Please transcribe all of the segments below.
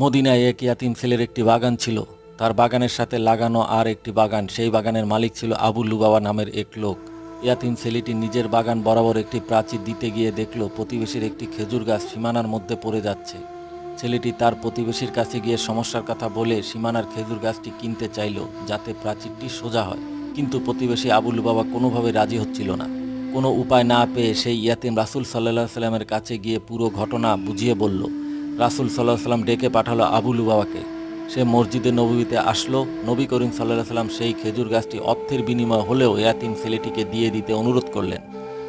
মদিনায় এক ইয়াতিম ছেলের একটি বাগান ছিল। তার বাগানের সাথে লাগানো আর একটি বাগান। সেই বাগানের মালিক ছিল আবু লুবাবা নামের এক লোক। ইয়াতিম ছেলেটি নিজের বাগান বরাবর একটি প্রাচীর দিতে গিয়ে দেখল, প্রতিবেশীর একটি খেজুর গাছ সীমানার মধ্যে পড়ে যাচ্ছে। ছেলেটি তার প্রতিবেশীর কাছে গিয়ে সমস্যার কথা বলে সীমানার খেজুর গাছটি কিনতে চাইল, যাতে প্রাচীরটি সোজা হয়। কিন্তু প্রতিবেশী আবুল বাবা কোনোভাবে রাজি হচ্ছিল না। কোনো উপায় না পেয়ে সেই ইয়াতিম রাসুল সাল্লাহ সাল্লামের কাছে গিয়ে পুরো ঘটনা বুঝিয়ে বলল রাসুল সাল্লাহ সাল্লাম ডেকে পাঠালো আবুলু বাবাকে সে মসজিদে নবীতে আসলো। নবী করিম সাল্লাহ সাল্লাম সেই খেজুর গাছটি অর্থের বিনিময় হলেও ইয়াতিম ছেলেটিকে দিয়ে দিতে অনুরোধ করলেন।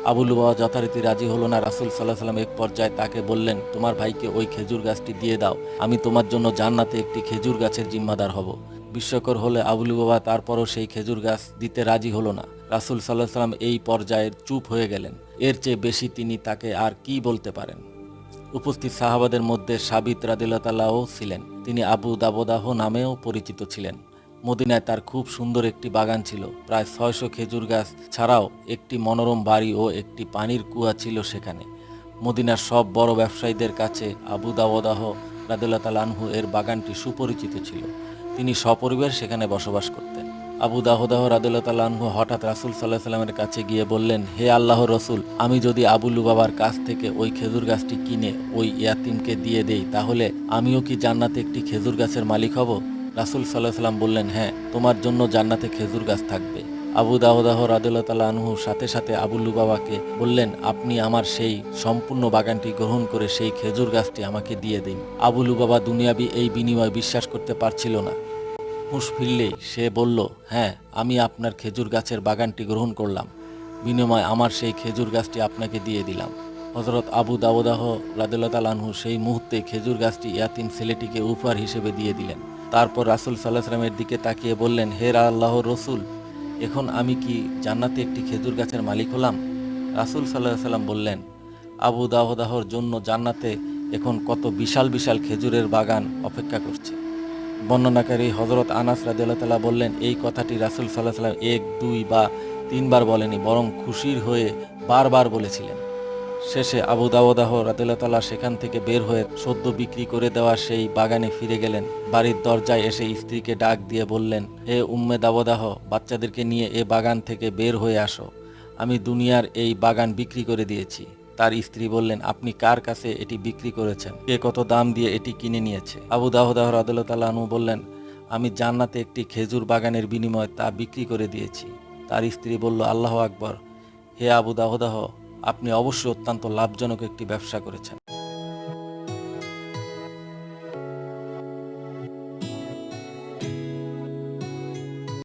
আবুলু বাবা যথারীতি রাজি হলো না। রাসুল সাল্লাহ সাল্লাম এক পর্যায়ে তাকে বললেন, তোমার ভাইকে ওই খেজুর গাছটি দিয়ে দাও। আমি তোমার জন্য জান্নাতে একটি খেজুর গাছের জিম্মাদার হব। বিস্ময়কর হলে আবুলু বাবা তারপরও সেই খেজুর গাছ দিতে রাজি হলো না। রাসুল সাল্লাহ সাল্লাম এই পর্যায়ের চুপ হয়ে গেলেন। এর চেয়ে বেশি তিনি তাকে আর কি বলতে পারেন? উপস্থিত সাহাবাদের মধ্যে সাবিত রাদিল্লাহ ছিলেন। তিনি আবু দাবদাহ নামেও পরিচিত ছিলেন। মদিনায় তার খুব সুন্দর একটি বাগান ছিল। প্রায় ছয়শো খেজুর গাছ ছাড়াও একটি মনোরম বাড়ি ও একটি পানির কুয়া ছিল সেখানে। মদিনার সব বড় ব্যবসায়ীদের কাছে আবু দাবদাহ রাদুল্লাহ এর বাগানটি সুপরিচিত ছিল। তিনি সপরিবার সেখানে বসবাস করতেন। আবু দাহদাহ রাদুল্লাহ হঠাৎ রাসুল সাল্লাহ সাল্লামের কাছে গিয়ে বললেন, হে আল্লাহ রসুল, আমি যদি আবুলু বাবার কাছ থেকে ওই খেজুর গাছটি কিনে ওই ইয়াতিমকে দিয়ে দেই, তাহলে আমিও কি জান্নাতে একটি খেজুর গাছের মালিক হব? রাসুল সাল্লাহ সাল্লাম বললেন হ্যাঁ তোমার জন্য জান্নাতে খেজুর গাছ থাকবে। আবু দাহদাহ রাদুল্লাহ আনহু সাথে সাথে আবুল্লু বাবাকে বললেন, আপনি আমার সেই সম্পূর্ণ বাগানটি গ্রহণ করে সেই খেজুর গাছটি আমাকে দিয়ে দিন। আবুলু বাবা দুনিয়াবি এই বিনিময় বিশ্বাস করতে পারছিল না। হুঁশ ফিরলেই সে বলল হ্যাঁ আমি আপনার খেজুর গাছের বাগানটি গ্রহণ করলাম। বিনিময় আমার সেই খেজুর গাছটি আপনাকে দিয়ে দিলাম। হজরত আবু দাবদাহ রাদুল্লাহ সেই মুহূর্তে খেজুর গাছটি ইয়াতিম ছেলেটিকে উপহার হিসেবে দিয়ে দিলেন। তারপর রাসুল সাল্লাহ দিকে তাকিয়ে বললেন, হে আল্লাহ রসুল, এখন আমি কি জান্নাতে একটি খেজুর গাছের মালিক হলাম? রাসুল সাল্লাহ সাল্লাম বললেন, আবু দাহদাহর জন্য জান্নাতে এখন কত বিশাল বিশাল খেজুরের বাগান অপেক্ষা করছে। বর্ণনাকারী হজরত আনাস রাদিয়াল্লাহু তাআলা বললেন, এই কথাটি রাসুল সাল্লাহ সাল্লাম এক, দুই বা তিনবার বলেনি বরং খুশির হয়ে বারবার বলেছিলেন। শেষে আবু দাওদাহ রাদিল্লা তালা সেখান থেকে বের হয়ে সদ্য বিক্রি করে দেওয়া সেই বাগানে ফিরে গেলেন। বাড়ির দরজায় এসে স্ত্রীকে ডাক দিয়ে বললেন, হে উম্মে দাবদাহ বাচ্চাদেরকে নিয়ে এ বাগান থেকে বের হয়ে আসো। আমি দুনিয়ার এই বাগান বিক্রি করে দিয়েছি। তার স্ত্রী বললেন, আপনি কার কাছে এটি বিক্রি করেছেন? কে কত দাম দিয়ে এটি কিনে নিয়েছে? আবু দাহদাহ রাদুল্লাহ বললেন, আমি জান্নাতে একটি খেজুর বাগানের বিনিময়ে তা বিক্রি করে দিয়েছি। তার স্ত্রী বলল, আল্লাহ আকবর। হে আবু দাহদাহ আপনি অবশ্যই অত্যন্ত লাভজনক একটি ব্যবসা করেছেন।